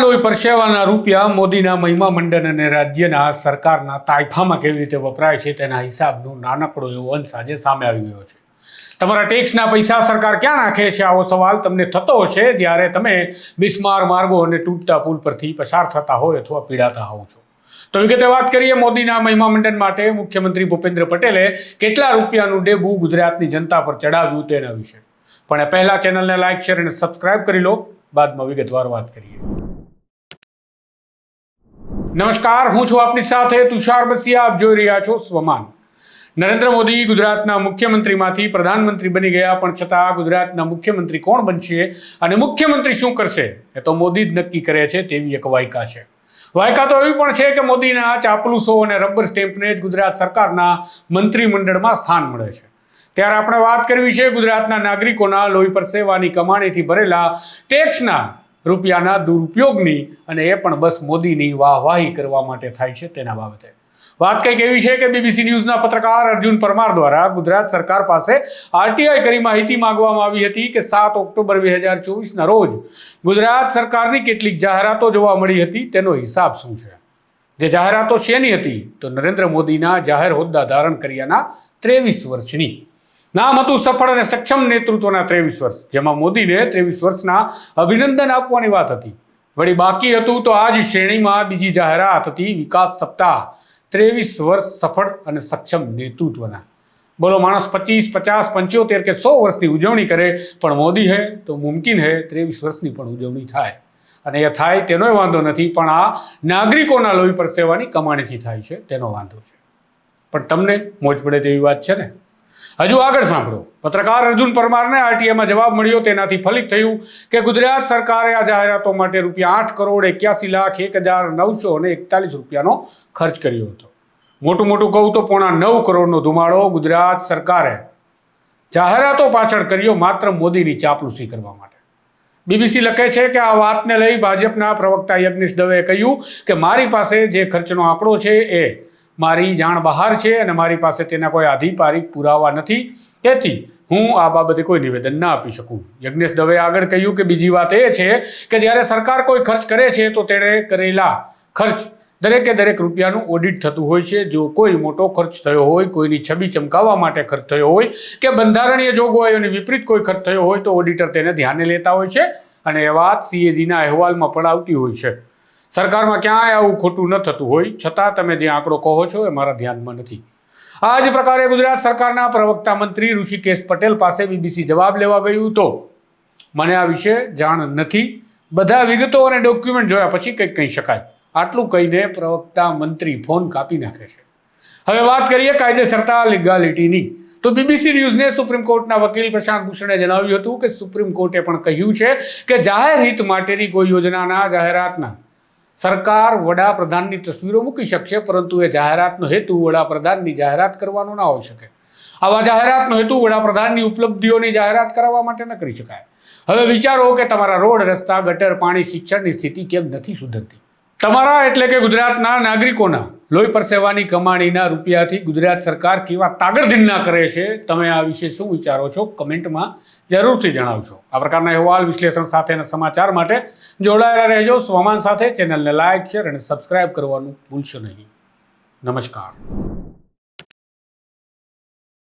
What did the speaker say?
લોહી પરસેવાના રૂપિયા મોદીના મહિમા મંડળ અને રાજ્યના સરકારના તાઇફામાં કેવી રીતે વપરાય છે તેના હિસાબનો નાનકડો એવો અંશ આજે સામે આવી ગયો છે. તમારા ટેક્સના પૈસા સરકાર ક્યાં નાખે છે? આવો સવાલ તમને થતો હશે જ્યારે તમે બિસ્માર માર્ગો અને તૂટતા પુલ પરથી પસાર થતા હોય અથવા પીડાતા હોવ છો. તો વિગતે વાત કરીએ મોદીના મહિમા મંડન માટે. મુખ્યમંત્રી ભૂપેન્દ્ર પટેલે કેટલા રૂપિયાનું ડેબુ ગુજરાતની જનતા પર ચડાવ્યું તેના વિશે. પણ પહેલા ચેનલને લાઇક શેર અને સબસ્ક્રાઇબ કરી લો. બાદમાં વિગતવાર વાત કરીએ. નમસ્કાર, હું છું આપની સાથે તુષાર બસિયા. આપ જોઈ રહ્યા છો સ્વમાન. નરેન્દ્ર મોદી ગુજરાતના મુખ્યમંત્રીમાંથી પ્રધાનમંત્રી બની ગયા, પણ છતાં ગુજરાતના મુખ્યમંત્રી કોણ બનશે અને મુખ્યમંત્રી શું કરશે, એ તો મોદી જ નક્કી કરે છે તેવી એક વાયકા છે. વાયકા તો એવી પણ છે કે મોદીના ચાપલુસો અને રબર સ્ટેમ્પને જ ગુજરાત સરકારના મંત્રીમંડળમાં સ્થાન મળે છે. ત્યારે આપણે વાત કરવી છે ગુજરાતના નાગરિકોના લોહી પરસેવાની કમાણીથી ભરેલા ટેક્સના રૂપિયાના દુરુપયોગની અને એ પણ બસ મોદીની વાહવાહી કરવા માટે થાય છે તેના બાબતે. વાત કંઈક એવી છે કે બીબીસી ન્યૂઝના પત્રકાર અર્જુન પરમાર દ્વારા ગુજરાત સરકાર પાસે આરટીઆઈ કરી માહિતી માંગવામાં આવી હતી કે સાત ઓક્ટોબર બે હજાર ચોવીસના રોજ ગુજરાત સરકારની કેટલીક જાહેરાતો જોવા મળી હતી, તેનો હિસાબ શું છે? જે જાહેરાતો શેની હતી? તો નરેન્દ્ર મોદીના જાહેર હોદ્દા ધારણ કર્યાના ત્રેવીસ વર્ષની. નામ હતું સફળ અને સક્ષમ નેતૃત્વના ત્રેવીસ વર્ષ. જેમાં મોદીને ત્રેવીસ વર્ષના અભિનંદન આપવાની વાત હતી. વળી બાકી હતું તો આ જ શ્રેણીમાં બીજી જાહેરાત હતી, વિકાસ સપ્તાહ. ત્રેવીસ વર્ષ સફળ અને સક્ષમ નેતૃત્વના. બોલો, માણસ પચીસ, પચાસ, પંચોતેર કે સો વર્ષની ઉજવણી કરે પણ મોદી હે તો મુમકિન હે ત્રેવીસ વર્ષની પણ ઉજવણી થાય. અને એ થાય તેનોય વાંધો નથી, પણ આ નાગરિકોના લોહી પર સેવાની કમાણીથી થાય છે, તેનો વાંધો છે. પણ તમને મોજ પડે તેવી વાત છે ને? હજુ આગળ સાંભળો. પત્રકાર અર્જુન પરમારને આરટીઆઈમાં જવાબ મળ્યો, તેનાથી ફલિત થયું કે ગુજરાત સરકારે આ જાહેરાતો માટે રૂપિયા આઠ કરોડ એક્યાસી લાખ એક હજાર નવસો અને એકતાલીસ રૂપિયાનો ખર્ચ કર્યો હતો. મોટું મોટું કહું તો પોણા નવ કરોડનો ધુમાડો ગુજરાત સરકારે જાહેરાતો પાછળ કર્યો માત્ર મોદીની ચાપલૂસી કરવા માટે. બીબીસી લખે છે કે આ વાતને લઈ ભાજપના પ્રવક્તા યજ્ઞેશ દવેએ કહ્યું કે મારી પાસે જે ખર્ચનો આંકડો છે એ મારી જાણ બહાર છે અને મારી પાસે તેના કોઈ આધિકારિક પુરાવા નથી. તેથી હું આ બાબતે કોઈ નિવેદન ના આપી શકું. યજ્ઞેશ દવે આગળ કહ્યું કે બીજી વાત એ છે કે જ્યારે સરકાર કોઈ ખર્ચ કરે છે તો તેણે કરેલા ખર્ચ દરેકે દરેક રૂપિયાનું ઓડિટ થતું હોય છે. જો કોઈ મોટો ખર્ચ થયો હોય, કોઈની છબી ચમકાવવા માટે ખર્ચ થયો હોય કે બંધારણીય જોગવાઈઓની વિપરીત કોઈ ખર્ચ થયો હોય તો ઓડિટર તેને ધ્યાને લેતા હોય છે. અને એ વાત સીએજીના અહેવાલમાં પણ આવતી હોય છે. સરકારમાં ક્યાંય આવું ખોટું ન થતું હોય. છતાં તમે જે આંકડો કહો છો એ મારા ધ્યાનમાં નથી. આ જ પ્રકારે ગુજરાત સરકારના પ્રવક્તા મંત્રી ઋષિકેશ પટેલ પાસે બીબીસી જવાબ લેવા ગયું તો મને આ વિશે જાણ નથી. બધા વિગતો અને ડોક્યુમેન્ટ જોયા પછી કંઈક કહી શકાય. આટલું કહીને પ્રવક્તા મંત્રી ફોન કાપી નાખે છે. હવે વાત કરીએ કાયદેસરતા લીગાલિટીની તો બીબીસી ન્યૂઝને સુપ્રીમ કોર્ટના વકીલ પ્રશાંત ભૂષણે જણાવ્યું હતું કે સુપ્રીમ કોર્ટે પણ કહ્યું છે કે જાહેર હિત માટેની કોઈ યોજનાના જાહેરાતના સરકાર વડાપ્રધાનની તસવીરો મૂકી શકશે, પરંતુ એ જાહેરાતનો હેતુ વડાપ્રધાનની જાહેરાત કરવાનો ના હોઈ શકે. આવા જાહેરાતનો હેતુ વડાપ્રધાનની ઉપલબ્ધિઓની જાહેરાત કરાવવા માટે ન કરી શકાય. હવે વિચારો કે તમારા રોડ, રસ્તા, ગટર, પાણી, શિક્ષણની સ્થિતિ કેમ નથી સુધરતી? તમારા એટલે કે ગુજરાતના નાગરિકોના લોહી પરસેવાની કમાણીના રૂપિયાથી ગુજરાત સરકાર કેવા તાગરધીનના કરે છે, તમે આ વિશે શું વિચારો છો, કમેન્ટમાં જરૂરથી જણાવશો આ પ્રકારના અહેવાલ વિશ્લેષણ સાથેના સમાચાર માટે જોડાયેલા રહેજો. સ્વમાન સાથે ચેનલને લાઇક શેર અને સબસ્ક્રાઇબ કરવાનું ભૂલશો નહીં. નમસ્કાર.